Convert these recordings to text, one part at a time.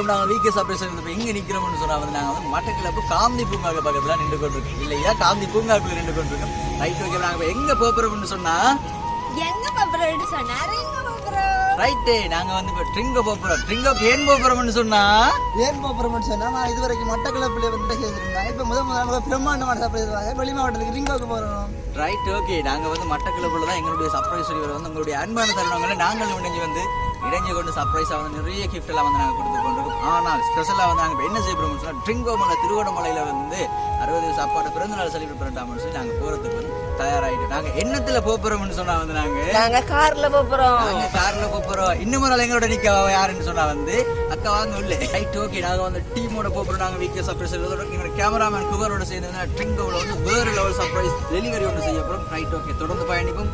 வணக்கம் நாங்கள் வீக்கே சப்ரேஷன் இப்போ எங்கே நிற்கிறோம்னு சொன்னா வந்து நாங்கள் வந்து மட்டக்கிழப்பு காந்தி பூங்காக்கு பக்கத்தில் நின்று கொண்டிருக்கோம் இல்லையா? காந்தி பூங்காக்குள்ள நின்று கொண்டிருக்கோம் ரைட் ஓகே நாங்கள் எங்கே போகிறோம்னு சொன்னா? எங்க ரைட்டு நாங்கள் வந்து இப்போ ட்ரிங்கோ போகிறோம் ட்ரிங்கோ ஏன் போகிறோம்னு சொன்னா? ஏன் போகிறோம்னு சொன்னா நான் இது வரைக்கும் மட்டக்களப்பில் வந்து செய்திருந்தேன் இப்போ முதல் முதல்ல பிரம்மாண்டமான சாப்பிடுவாங்க வெளி மாவட்டத்துக்கு ரிங்கோக்கு போகிறோம் ரைட் ஓகே நாங்கள் வந்து மட்டக்கிழப்புல தான் எங்களுடைய சர்ப்ரைஸ் சொல்லி வந்து உங்களுடைய அன்பான தருணங்களை நாங்கள் இணைஞ்சு வந்து இணைஞ்சு கொண்டு சர்ப்ரைஸாக வந்து நிறைய gift எல்லாம் வந்து நாங்கள் கொடுத்து கொண்டிருக்கோம். ஆனால் ஸ்பெஷலாக வந்து நாங்கள் இப்போ என்ன செய்ய போகிறோம்னு சொன்னால் ட்ரிங்கோமலை திருவண்ணாமலையில் வந்து அறுபது சாப்பாடு பிறந்த நாள் செலிப்ரேட் பண்ணிட்டாமனு சொல்லி நாங்கள் போகிறதுக்கு வந்து தயாராகிட்டு நாங்கள் என்னத்தில் போக போகிறோம்னு சொன்னால் வந்து நாங்கள் நாங்க கார்ல போறோம். நாங்க கார்ல போறோம். இன்னும் ஒரு எங்களோட நிக்க யாருன்னு சொன்னா வந்து அக்கா வாங்க உள்ள. ரைட் ஓகே நாங்க வந்து டீமோட போறோம். நாங்க வீக்கே சர்ப்ரைஸ் எங்களோட கேமராமேன் குகரோட சேர்ந்து ட்ரிங்கோவில் வந்து வேறு லெவல் சர்ப்ரைஸ் டெலிவரி ஒன்று செய்ய போறோம். ரைட் ஓகே தொடர்ந்து பயணிப்போம்.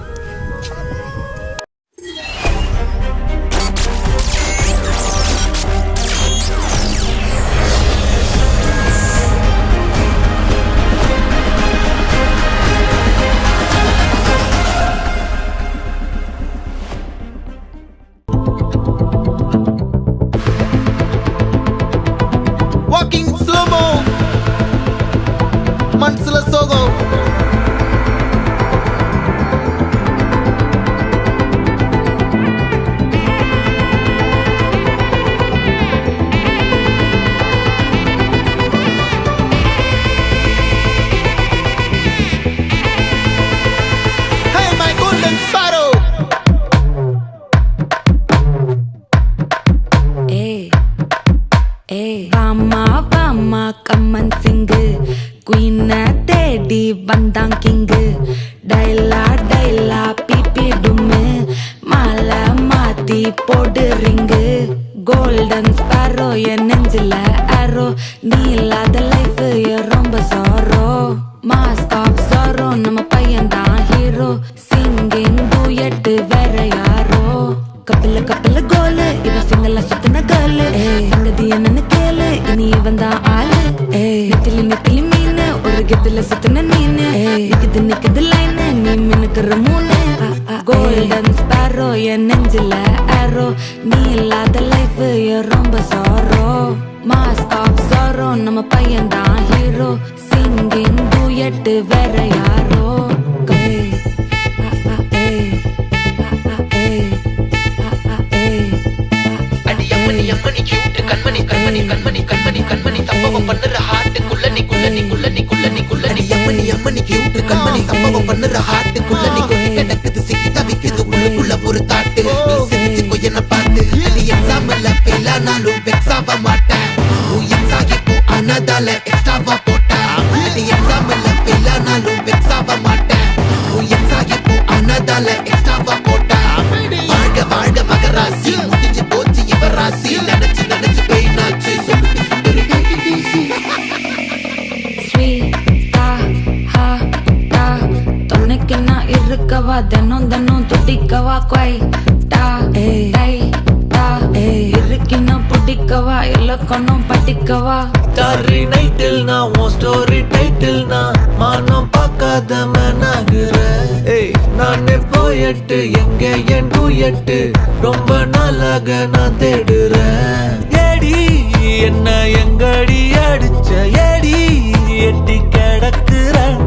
வாமா சிங்கு. குயின தேடி வந்தான் கிங்கு. டைலா டைலா பிபி மாலை மாத்தி போடு ரிங்கு. கோல்டன் ஸ்பாரோ என் நெஞ்சில அரோ நீ இல்லாத லைஃப் ரொம்ப சாரோ லைஃப் ரொம்ப சாரோ மாஸ்க் ஆஃப் சாரோ நம்ம பையன் தான் ஹீரோ சிங்கிங் டூயட்டு வேற யாரோ. கண்மணி கண்மணி கண்மணி கண்மணி கண்மணி. சம்பவம் பண்ணுற ஹார்ட் குள்ளனி குள்ளனி குள்ளனி குள்ளனி குள்ளனி அம்மணி அம்மணி கியூட் கண்மணி சம்பவம் பண்ணுற ஹார்ட் குள்ளனி கொட்டி கிடக்குது சிக்கி தவிக்குது. உள்ளுக்குள்ள ஒரு தாட்டு. எக்ஸாம்ல ஃபெயில் ஆனாலும் வெக்ஸ் ஆக மாட்டேன் உன் எக்ஸா இப்போ ஆனதால எக்ஸ்ட்ராவா போட்டேன் அடி எக்ஸாம்ல ஃபெயில் ஆனாலும் வெக்ஸ் ஆக மாட்டேன் உன் எக்ஸா இப்போ ஆனதால எக்ஸ்ட்ராவா போட்டேன் வாழ்க வாழ்க மகராசி முடிஞ்சு போச்சு இவ ராசி நினைச்சு நினைச்சு பெயினாச்சு சொல்லிட்டு இருக்கவா தினம் தினம் துடிக்கவா குவைட்டா. இருக்கினா படிக்கவா? எல்லா கண்ணும் படிக்கவா தாரி நைட்டில் நான் உன் ஸ்டோரி டைட்டில் நான் மானம் பார்க்காத மேனாகிற ஏய் நானே போயட்டு எங்க என் டூயட்டு ரொம்ப நாளாக நான் தேடுறேன். ஏடி என்ன எங்கடி அடிச்ச? ஏடி எட்டி கிடக்குறேன்.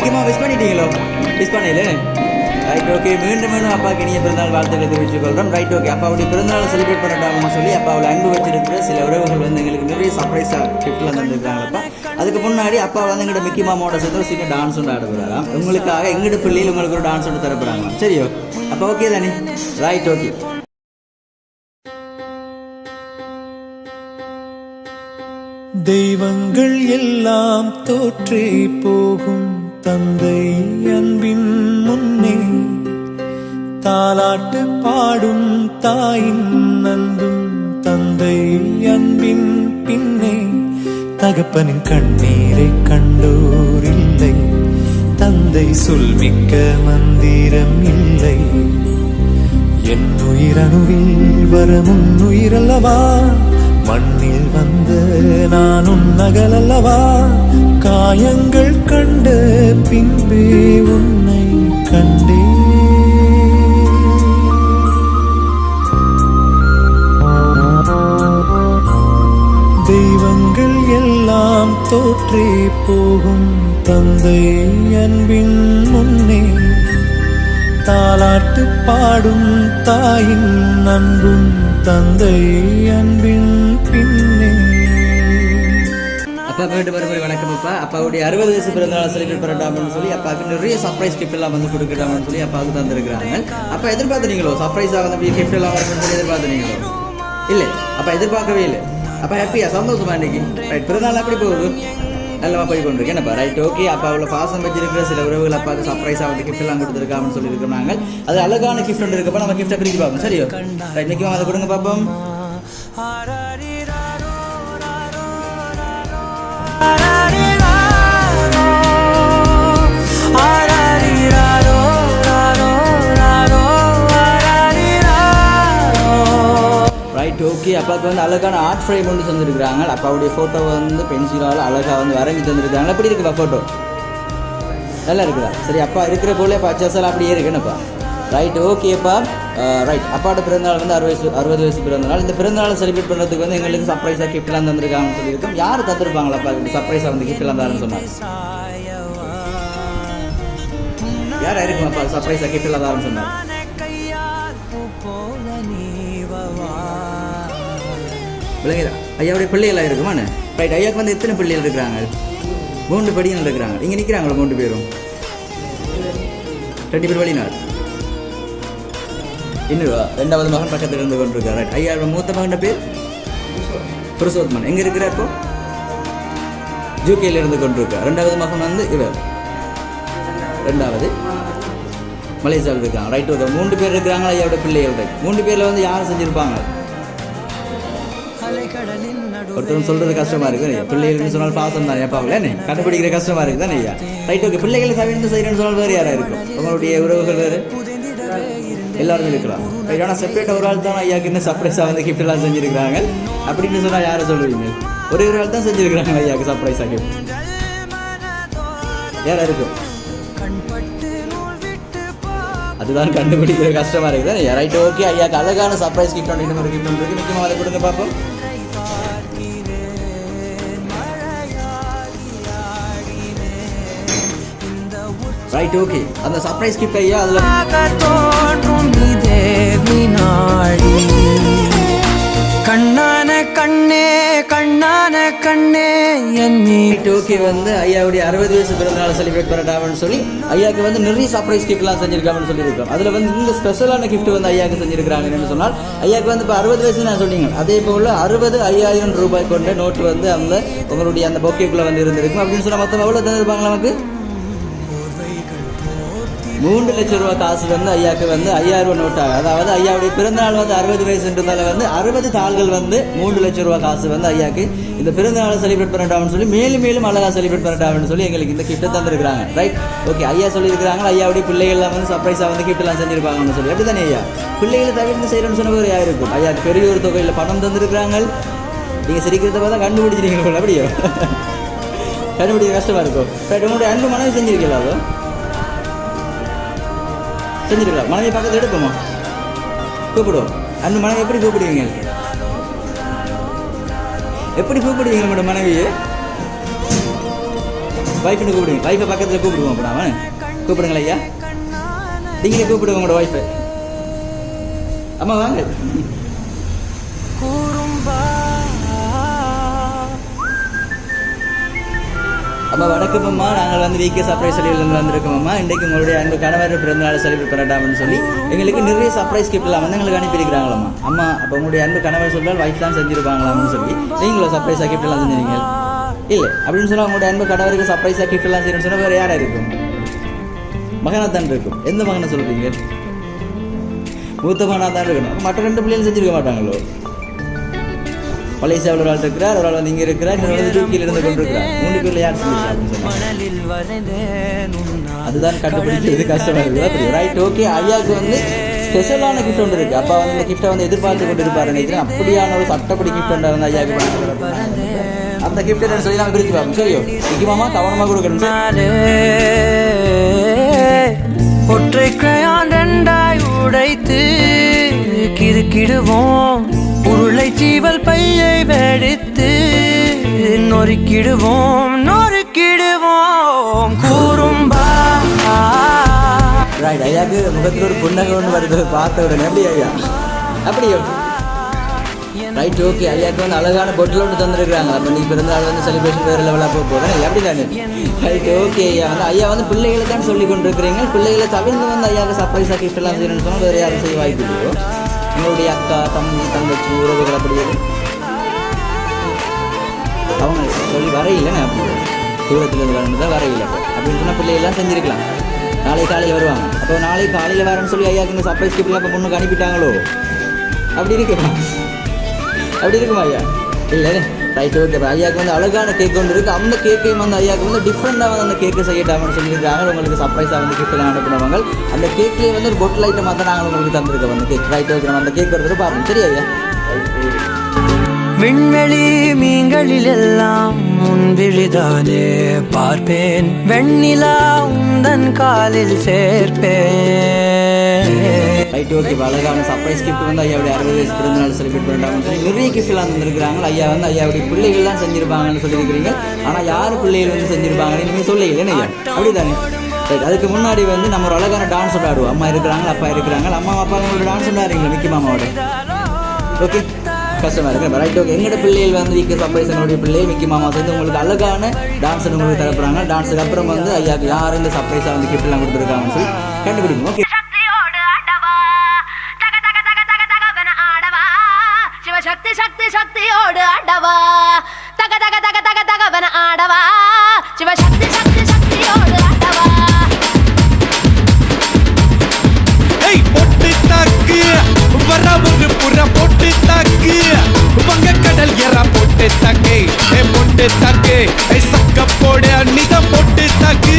முக்கியமாக மிஸ் பண்ணிட்டீங்களோ? மிஸ் பண்ணல. ரைட் ஓகே மீண்டும் மீண்டும் அப்பாவுக்கு இனிய பிறந்தநாள் வாழ்த்துக்களை தெரிவித்துக் கொள்கிறோம். ரைட் ஓகே அப்பாவுடைய பிறந்தநாள் செலிப்ரேட் பண்ணட்டாம்னு சொல்லி அப்பாவில் அன்பு வச்சிருக்கிற சில உறவுகள் வந்து எங்களுக்கு நிறைய சர்ப்ரைஸாக கிஃப்ட்லாம் தந்துருக்காங்கப்பா அதுக்கு முன்னாடி அப்பா வந்து எங்கள்கிட்ட மிக்கி மாமாவோட சேர்த்து ஒரு சின்ன டான்ஸ் ஒன்று ஆட உங்களுக்காக எங்கள்கிட்ட பிள்ளையில் உங்களுக்கு ஒரு டான்ஸ் ஒன்று தரப்படுறாங்க சரியோ? அப்போ ஓகே தானே? ரைட் ஓகே தெய்வங்கள் எல்லாம் தோற்றே போகும். தந்தை அன்பின் முன்னே தாலாட்டு பாடும் தாயின் அன்பும் தந்தை அன்பின் பின்னே தகப்பனின் கண்ணீரை கண்டோர் இல்லை தந்தை சொல்மிக்க மந்திரம் இல்லை. என் உயிரணுவில் வரமுன் உயிரல்லவா மண்ணில் வந்து நான் உன் நகலல்லவா காயங்கள் கண்டு பின்பே உன்னை கண்டே தெய்வங்கள் எல்லாம் தோற்றே போகும் தந்தை அன்பின் முன்னே. தாலாட்டு பாடும் தாயின் அன்பும் தந்தை அன்பின் அப்பா வீட்டு மறுபடி வணக்கம் அப்பா. அப்பாவுடைய அறுபது வயசு பிறந்தநாள் செலிப்ரேட் பண்ணட்டாம்னு சொல்லி அப்பாவுக்கு நிறைய சர்ப்ரைஸ் கிஃப்ட் எல்லாம் வந்து கொடுக்கட்டாம்னு சொல்லி அப்பாவுக்கு தந்திருக்கிறாங்க. அப்பா எதிர்பார்த்தீங்களோ சர்ப்ரைஸாக வந்து கிஃப்ட் எல்லாம் வரணும்னு சொல்லி எதிர்பார்த்தீங்களோ இல்லை. அப்பா எதிர்பார்க்கவே இல்லை. அப்பா ஹாப்பியா சந்தோஷமா இன்னைக்கு? ரைட் பிறந்தநாள் எப்படி போகுது? நல்லா போய் கொண்டிருக்கேன். என்னப்பா ரைட் ஓகே அப்பா அவ்வளோ பாசம் வச்சிருக்கிற சில உறவுகள் அப்பாவுக்கு சர்ப்ரைஸாக வந்து கிஃப்ட் எல்லாம் கொடுத்துருக்காங்கன்னு சொல்லி இருக்கிறாங்க அது அழகான கிஃப்ட் ஒன்று இருக்கப்ப நம்ம கிஃப்ட்டை பிரிச்சு பார்ப்போம். சரியோ? ரைட் இன்னைக்கு அதை கொடுங்க பார்ப்போம். ரைட் ஓகே அப்பாவுக்கு வந்து அழகான ஆர்ட் ஃப்ரேம் ஒன்று தந்துருக்குறாங்க. அப்பாவுடைய ஃபோட்டோ வந்து பென்சிலால் அழகாக வந்து வரைஞ்சி தந்துருக்காங்க எப்படி இருக்குப்பா ஃபோட்டோ நல்லா இருக்குதா? சரி அப்பா இருக்கிற போலே அப்பா அச்சாசல் அப்படியே இருக்குன்னுப்பா ரைட் ஓகேப்பா ரைட் அப்பாவோட பிறந்தநாள் வந்து அறுபது வயசு அறுபது வயசு பிறந்தநாள். இந்த பிறந்தநாளை செலிப்ரேட் பண்ணுறதுக்கு வந்து எங்களுக்கு சர்ப்ரைஸாக கிஃப்ட்லாம் தந்திருக்காங்கன்னு சொல்லியிருக்கோம். யார் தந்துருப்பாங்களா அப்பா? சர்ப்ரைஸாக வந்து கிஃப்ட்லாம் தரேன்னு சொன்னாங்க யார் இருக்கும் அப்பா சர்ப்ரைஸாக கிஃப்ட்லாம் தரேன்னு சொன்னாங்க விளங்குதா ஐயாவுடைய பிள்ளைகளாக இருக்குமாண்ணே ரைட் ஐயாவுக்கு வந்து எத்தனை பிள்ளைகள் இருக்கிறாங்க? மூன்று படிகள் இருக்கிறாங்க. இங்கே நிற்கிறாங்களா மூன்று பேரும்? ரெண்டு பேர் வழிநாள் இன்னும் ரெண்டாவது மகன் பக்கத்தில் இருந்து கொண்டிருக்கார். ரைட் ஐயா மூத்த மகன் பேர்? புருஷோத்மன் எங்கே இருக்கிறார் இப்போ? ஜூகேல இருந்து கொண்டிருக்கார். ரெண்டாவது மகன் வந்து இவர். ரெண்டாவது மலேசியாவில் இருக்காங்க ரைட் ஓகே மூன்று பேர் இருக்கிறாங்களா ஐயாவோட பிள்ளையோட மூன்று பேரில் வந்து யார் செஞ்சுருப்பாங்க? ஒருத்தரும் சொல்றது கஷ்டமா இருக்கு பிள்ளைகள்னு சொன்னால் பாசம் தான் ஏப்பா என்ன கண்டுபிடிக்கிற கஷ்டமா இருக்கு தானே ஐயா? ரைட் ஓகே பிள்ளைகளை தவிர்த்து செய்யறேன்னு சொன்னால் வேறு யாரா இருக்கும்? உங்களுடைய உறவுகள் வேறு. எல்லாருமே இருக்கலாம் ஏன்னா செப்பரேட் ஒரு ஆள் தான் ஐயாக்கு என்ன சர்ப்ரைஸாக வந்து கிஃப்ட் எல்லாம் செஞ்சிருக்காங்க அப்படின்னு சொன்னால் யாரை சொல்லுவீங்க? ஒரே ஒரு ஆள் தான் செஞ்சிருக்கிறாங்க ஐயாக்கு சர்ப்ரைஸாக கிஃப்ட் யாராக இருக்கும் அதுதான் கண்டுபிடிக்கிற கஷ்டமா இருக்குது. தானே ரைட் ஓகே ஐயாக்கு அழகான சர்ப்ரைஸ் கிஃப்ட் ஒன்று இன்னும் ஒரு கிஃப்ட் ஒன்று இருக்கு. நிச்சயமாக அதை கொடுங்க பார்ப்போம். ரைட் ஓகே அந்த சர்ப்ரைஸ் கிஃப்ட் ஐயா அதில் தோன்றும் இதே வினாடி கண்ணான கண்ணே கண்ணான கண்ணே என்னை ஓகே வந்து ஐயாவுடைய அறுபது வயசு பிறந்தநாள் செலிப்ரேட் பண்ணட்டாமன்னு சொல்லி ஐயாவுக்கு வந்து நிறைய சர்ப்ரைஸ் கிஃப்ட்லாம் செஞ்சிருக்காங்கன்னு சொல்லியிருக்கோம். அதில் வந்து இந்த ஸ்பெஷலான கிஃப்ட் வந்து ஐயாவுக்கு செஞ்சிருக்கிறாங்கன்னு சொன்னால் ஐயாவுக்கு வந்து இப்போ அறுபது வயசு நான் சொன்னீங்க. அதே போல் அறுபது ஐயாயிரம் ரூபாய் கொண்ட நோட்டு வந்து அந்த உங்களுடைய அந்த பொக்கேக்குள்ளே வந்து இருந்திருக்கும். அப்படின்னு சொன்னால் மொத்தம் எவ்வளோ தந்திருப்பாங்க நமக்கு? மூன்று லட்சம் ரூபா காசு வந்து ஐயாவுக்கு வந்து ஐயாயிரம் ரூபாய் நோட்டாக அதாவது ஐயாவுடைய பிறந்தநாள் வந்து அறுபது வயசுன்றதால வந்து அறுபது தாள்கள் வந்து மூன்று லட்சம் ரூபா காசு வந்து ஐயாக்கு இந்த பிறந்தநாளை செலிப்ரேட் பண்ணட்டாம்னு சொல்லி மேலும் மேலும் அழகாக செலிப்ரேட் பண்ணட்டாம்னு சொல்லி எங்களுக்கு இந்த கிஃப்ட்டை தந்துருக்காங்க ரைட் ஓகே ஐயா சொல்லியிருக்காங்க ஐயாவுடைய பிள்ளைகள்லாம் வந்து சர்ப்ரைஸாக வந்து கிஃப்ட்லாம் செஞ்சிருப்பாங்கன்னு சொல்லி. அப்படி தானே ஐயா? பிள்ளைகளை தவிர்த்து செய்கிறோம்னு சொன்ன ஒரு இருக்கும்? ஐயாக்கு பெரிய ஒரு தொகையில் பணம் தந்திருக்கிறாங்க. நீங்கள் சிரிக்கிறத பார்த்தா கண்டுபிடிச்சிருக்கீங்க அப்படியோ? கண்டுபிடிக்க கஷ்டமாக இருக்கும். ரைட் உங்களுடைய அன்பு மனைவி செஞ்சிருக்கீங்களா அதோ செஞ்சிருக்கலாம் மனைவி பக்கத்தில் எடுப்போமா? கூப்பிடுவோம். அந்த மனைவி எப்படி கூப்பிடுவீங்க? எப்படி கூப்பிடுவீங்க மேடம் மனைவியை? வைஃப்னு கூப்பிடுங்க வைஃபை பக்கத்தில் கூப்பிடுவோம் அப்படி அவன் கூப்பிடுங்களா ஐயா. நீங்களே கூப்பிடுவோம் உங்களோட ஒய்ஃபை அம்மா வாங்க. நம்ம வணக்கம் நாங்கள் வந்து வீக்கே சர்ப்ரைஸ் செலிவிலிருந்து வந்திருக்கோம்மா இன்றைக்கு உங்களுடைய அன்பு கணவர் பிறந்தநாள் செலிப்ரேட் பண்ணட்டாம்னு சொல்லி எங்களுக்கு நிறைய சர்ப்ரைஸ் கிஃப்ட்லாம் வந்து எங்களுக்கு அனுப்பியிருக்கிறாங்களாம்மா அம்மா அப்போ உங்களுடைய அன்பு கணவர் சொன்னால் வைஃப் தான் செஞ்சிருப்பாங்களாம்னு சொல்லி நீங்களும் சர்ப்ரைஸாக கிஃப்ட்லாம் செஞ்சுருங்க இல்லை அப்படின்னு சொன்னால் உங்களுடைய அன்பு கணவருக்கு சர்ப்ரைஸாக கிஃப்ட்லாம் செய்யணும்னு சொன்னால் வேறு யாராக இருக்கும்? மகனாக தான் இருக்கும். எந்த மகனை சொல்கிறீங்க மூத்த மகனாக தான் இருக்கணும் மற்ற ரெண்டு பிள்ளைகளும் செஞ்சுருக்க மாட்டாங்களோ? மலேசியாவில் ஒரு ஆள் இருக்கிறார் ஒரு ஆள் வந்து இங்கே இருக்கிறார் இன்னொரு வந்து டூக்கியில் இருந்து கொண்டிருக்கிறார் மூணு பேர்ல யார் செஞ்சிருக்காங்க அதுதான் கண்டுபிடிச்சு இது கஷ்டமா இருக்குது ரைட் ஓகே ஐயாவுக்கு வந்து ஸ்பெஷலான கிஃப்ட் ஒன்று இருக்கு. அப்பா வந்து இந்த கிஃப்ட்டை வந்து எதிர்பார்த்து கொண்டு இருப்பாரு நினைக்கிறேன். அப்படியான ஒரு சட்டப்படி கிஃப்ட் ஒன்று வந்து ஐயாவுக்கு. அந்த கிஃப்ட் என்னன்னு சொல்லி நாங்கள் பிரிச்சு பார்ப்போம். சரியோ? முக்கியமா கவனமாக கொடுக்கணும் ஒற்றை கிரையான் ரெண்டாய் உடைத்து கிறுக்கிடுவோம். உருளை சீவல் பையை வெடித்து நொறுக்கிடுவோம் நொறுக்கிடுவோம். கூறும்பா. ரைட் முகத்தில் ஒரு புன்னகை ஒன்று வருது. பார்த்த உடனே எப்படி ஐயா? அப்படியா ரைட் ஓகே ஐயாக்கு வந்து அழகான பொட்டில் ஒன்று தந்துருக்குறாங்க. அப்போ நீ பிறந்தநாள் வந்து செலிப்ரேஷன் வேறு லெவலாக போக போகிறேன் எப்படி தானே? ரைட் ஓகே ஐயா. வந்து ஐயா வந்து பிள்ளைகளுக்கான சொல்லி கொண்டிருக்கிறீங்க பிள்ளைகளை தவிர்த்து வந்து ஐயாவுக்கு சர்ப்ரைஸாக கிஃப்ட் எல்லாம் செய்யணும்னு சொன்னால் வேறு யாரும் செய்ய வாய்ப்பு என்னுடைய அக்கா தம்பி தங்கச்சி உறவுகள் அப்படி அவங்க சொல்லி வரையில்லைண்ணே அப்படி தூரத்தில் இருந்து வரணும் தான் வரையில அப்படின்னு சொன்னால் பிள்ளைகள்லாம் செஞ்சுருக்கலாம். நாளை காலையில் வருவாங்க. அப்போ நாளை காலையில் வரேன்னு சொல்லி ஐயாக்கு இந்த சர்ப்ரைஸ் கிஃப்ட்லாம் இப்போ பொண்ணுக்கு அனுப்பிட்டாங்களோ? அப்படி இருக்குமா? அப்படி இருக்குமா ஐயா? இல்லை ரைட் ஓகே ஐயாவுக்கு வந்து அழகான கேக் வந்து இருக்குது அந்த கேக்கையும் வந்து ஐயாவுக்கு வந்து டிஃப்ரெண்ட்டாக வந்து அந்த கேக்கை செய்யட்டாமன்னு சொல்லியிருக்காங்க. உங்களுக்கு சர்ப்ரைஸாக வந்து கிஃப்ட்லாம் அனுப்பினவங்க அந்த கேக்லேயே வந்து ஒரு பொட்டில் ஐட்டம் தான் நாங்கள் உங்களுக்கு தந்திருக்கோம் அந்த கேக் ரைட் ஓகே நம்ம அந்த கேக் எடுத்துகிட்டு பார்ப்போம் சரி ஐயா? விண்வெளி மீன்களில் எல்லாம் விழிதானே பார்ப்பேன். வெண்ணிலா உந்தன் காலில் சேர்ப்பேன். ரைட் ஓகே அழகான சர்ப்ரைஸ் கிஃப்ட் வந்து ஐயாவுடைய அறுபது வயசு பிறந்தநாள் செலிப்ரேட் பண்ணிட்டாங்கன்னு சொல்லி நிறைய கிஃப்ட்லாம் தந்திருக்கிறாங்க. ஐயா வந்து ஐயாவுடைய பிள்ளைகள்லாம் செஞ்சிருப்பாங்கன்னு சொல்லியிருக்கிறீங்க. ஆனால் யார் பிள்ளைகள் வந்து செஞ்சிருப்பாங்கன்னு இனிமேல் சொல்ல இல்லைன்னு ஐயா அப்படிதானே? ரைட் அதுக்கு முன்னாடி வந்து நம்ம ஒரு அழகான டான்ஸ் விளையாடுவோம் அம்மா இருக்கிறாங்க அப்பா இருக்கிறாங்க அம்மா அப்பா ஒரு டான்ஸ் ஆடுறீங்களா மிக்கி மாமாவோட? ஓகே கஷ்டமாக இருக்கு ரைட் ஓகே எங்களோட பிள்ளைகள் வந்து விக்கி சர்ப்ரைஸ் பிள்ளை மிக்கி மாமா சேர்ந்து உங்களுக்கு அழகான டான்ஸ் உங்களுக்கு தரப்புறாங்க. டான்ஸுக்கு அப்புறம் வந்து ஐயாக்கு யார் இந்த சர்ப்ரைஸாக வந்து கிஃப்ட்லாம் கொடுத்துருக்காங்கன்னு சொல்லி கண்டுபிடிக்கும் ஓகே தாக்கு ஏய் சக்க போட நிதம் பொட்டு தாக்கு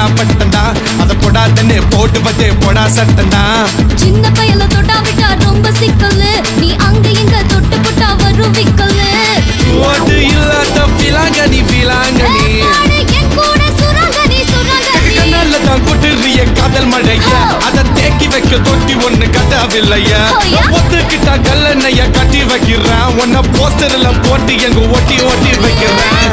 நிலா பட்டந்தா அத போடாதன்னு போடுவது போடா சட்டனா. சின்ன பையல தொட்டா விட்டா ரொம்ப சிக்கலு. நீ அங்க இங்க தொட்டு புட்டா வரும் விக்கலு. ஓட்டு இல்லாத பாடு சுரங்கனி கண்ணால தான் கொட்டுறிய காதல் மழைய? அத தேக்கி வைக்க தொட்டி ஒண்ணு கட்டாவில்லைய. ஒத்துக்கிட்டா கல்லணைய கட்டி வைக்கிறேன். உன்ன போஸ்டர்ல போட்டு எங்க ஒட்டி ஒட்டி வைக்கிறேன்.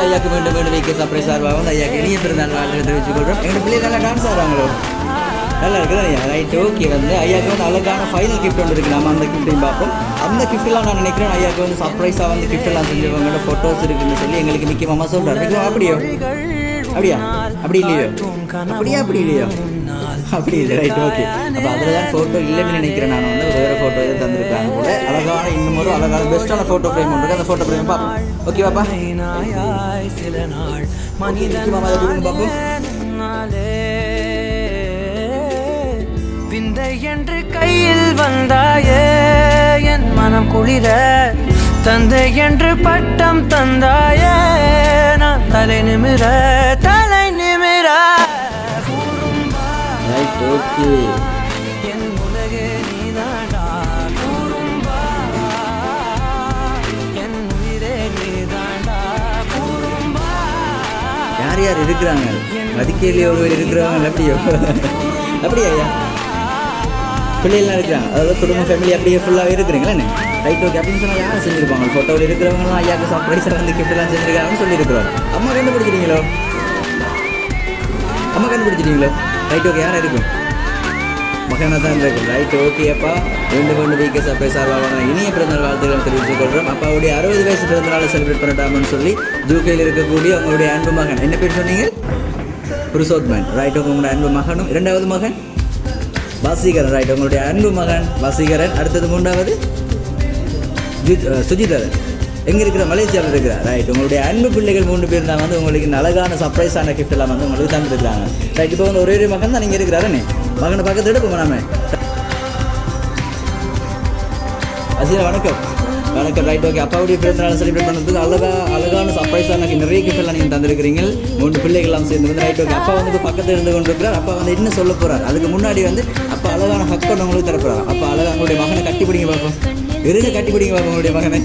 ஓகே ஐயாக்கு வேண்டும் வேண்டும் வைக்க சர்ப்ரைஸ் சார்பாக வந்து ஐயாக்கு இனிய பிறந்தாள் நாள் தெரிவித்துக் கொள்கிறோம். எங்கள் பிள்ளைகள் நல்லா டான்ஸ் ஆடுறாங்களோ? நல்லா இருக்குது? ஐயா ரைட் ஓகே வந்து ஐயாக்கு வந்து அழகான ஃபைனல் கிஃப்ட் ஒன்று இருக்கு. நம்ம அந்த கிஃப்ட்டையும் பார்ப்போம். அந்த கிஃப்ட்லாம் நான் நினைக்கிறேன் ஐயாக்கு வந்து சர்ப்ரைஸாக வந்து gift எல்லாம் செஞ்சவங்களோட ஃபோட்டோஸ் இருக்குன்னு சொல்லி எங்களுக்கு நிற்க மாமா சொல்கிறார் அப்படியோ? அப்படியா? அப்படி இல்லையோ? அப்படியா? அப்படி இல்லையோ? அப்படி இல்லை ரைட் ஓகே. அப்போ அதில் தான் ஃபோட்டோ இல்லைன்னு நினைக்கிறேன் நான். வந்து வேறு ஃபோட்டோ எதுவும் தந்திருக்காங்க கூட அழகான இன்னும் ஒரு அழகான பெஸ்ட்டான ஃபோட்டோ ஃப்ரேம் ஒன்று அந்த ஃபோட்டோ ஃப்ரேம் பார்ப்போம் ஓகே பாப்பா. சில நாள் நாளே விந்தை என்று கையில் வந்தாயே என் மனம் குளிர தந்தை என்று பட்டம் தந்தாயே நான் தலை நிமிர கூறும்பா. யார் யார் இருக்கிறாங்க? மதிக்கையிலேயே ஒருவர் இருக்கிறவங்க அப்படியோ. அப்படியா ஐயா? பிள்ளைகள்லாம் இருக்கிறாங்க அதாவது குடும்ப ஃபேமிலி அப்படியே ஃபுல்லாக இருக்கிறீங்களே ரைட் ஓகே அப்படின்னு சொன்னால் யார் செஞ்சிருப்பாங்க? ஃபோட்டோவில் இருக்கிறவங்களாம் ஐயாக்கு சர்ப்ரைஸாக வந்து கிஃப்ட்லாம் செஞ்சிருக்காங்கன்னு சொல்லியிருக்கிறோம். அம்மா கண்டுபிடிச்சிட்டீங்களோ? அம்மா கண்டுபிடிச்சிட்டீங்களோ? ரைட் ஓகே யார் இருக்கும் மகனாக தான் இருக்கும் ரைட் ஓகே அப்பா. ரெண்டு கொண்டு வீக்க சர்ப்ரைஸ் சார்பாக இனிய பிறந்தநாள் வாழ்த்துக்கள் தெரிவித்துக் கொள்கிறோம். அப்பாவுடைய அறுபது வயசு பிறந்தநாளை செலிப்ரேட் பண்ணட்டாமன்னு சொல்லி ஜூகேயில் இருக்கக்கூடிய உங்களுடைய அன்பு மகன். என்ன பேர் சொன்னீங்க? புருஷோத்மன் ரைட் உங்களுடைய அன்பு மகனும். இரண்டாவது மகன்? வாசிகரன். ரைட் உங்களுடைய அன்பு மகன் வாசிகரன். அடுத்தது மூன்றாவது? சுஜிதரன். எங்கே இருக்கிற மலேசியாவில் இருக்கிற ரைட் உங்களுடைய அன்பு பிள்ளைகள் மூன்று பேர் தான் வந்து உங்களுக்கு அழகான சர்ப்ரைஸான கிஃப்ட் எல்லாம் வந்து உங்களுக்கு தந்துருக்காங்க ரைட் இப்போ வந்து ஒரே ஒரு மகன் தான் நீங்கள் இருக்கிறாருன்னு மகனை பக்கத்து எடுப்போம் நாம? அசியா வணக்கம். வணக்கம் ரைட் ஓகே அப்பாவுடைய பிறந்தநாள் செலிப்ரேட் பண்ணுறதுக்கு அழகா அழகான சர்ப்ரைஸாக எனக்கு நிறைய gift எல்லாம் நீங்கள் தந்திருக்கிறீங்க. மூன்று பிள்ளைகள்லாம் சேர்ந்து வந்து ரைட் ஓகே அப்பா வந்து பக்கத்தில் இருந்து கொண்டு இருக்கிறார் அப்பா வந்து என்ன சொல்ல போகிறார் அதுக்கு முன்னாடி வந்து அப்பா அழகான ஹக் பண்ண உங்களுக்கு தரப்போகிறார் அப்பா அழகா உங்களுடைய மகனை கட்டி பிடிங்க பார்ப்போம் இருங்க கட்டி பிடிங்க பார்ப்போம் உங்களுடைய மகனை.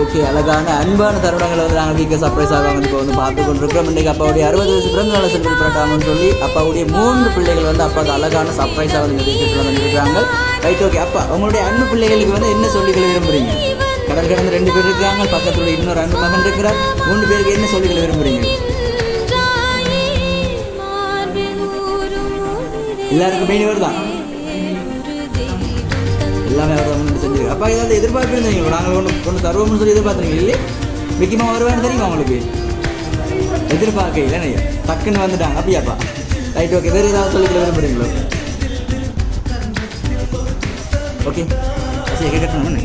ஓகே அழகான அன்பான தருணங்களை வந்து நாங்கள் வீக்க சர்ப்ரைஸாக வந்து இப்போ வந்து பார்த்து கொண்டிருக்கிறோம். இன்றைக்கு அப்பாவுடைய அறுபது வயசு பிறந்த நாளை செலிப்ரேட் பண்ணிட்டாங்கன்னு சொல்லி அப்பாவுடைய மூன்று பிள்ளைகள் வந்து அப்பாவுக்கு அழகான சர்ப்ரைஸாக வந்து இந்த வந்துருக்காங்க ரைட் ஓகே அப்பா உங்களுடைய அன்பு பிள்ளைகளுக்கு வந்து என்ன சொல்லிக்கொள்ள விரும்புறீங்க? கடன் கடந்து ரெண்டு பேர் இருக்காங்க பக்கத்துல இன்னொரு அன்பு மகன் இருக்கிறார். மூணு பேருக்கு என்ன சொல்லிக்கொள்ள விரும்புகிறீங்க எல்லாருக்கும் மெயின் தான் எல்லாமே அவர் தான் செஞ்சு அப்பா ஏதாவது எதிர்பார்ப்பு இருந்தீங்க நாங்கள் ஒன்று கொண்டு தருவோம்னு சொல்லி எதிர்பார்த்தீங்க இல்லையே? விக்கிமா வருவான்னு தெரியுமா உங்களுக்கு? எதிர்பார்க்க இல்லை டக்குன்னு வந்துட்டாங்க. அப்படியாப்பா ரைட் ஓகே வேறு ஏதாவது சொல்லிக்கிற விரும்புகிறீங்களோ ஓகே சரி கேட்கணும்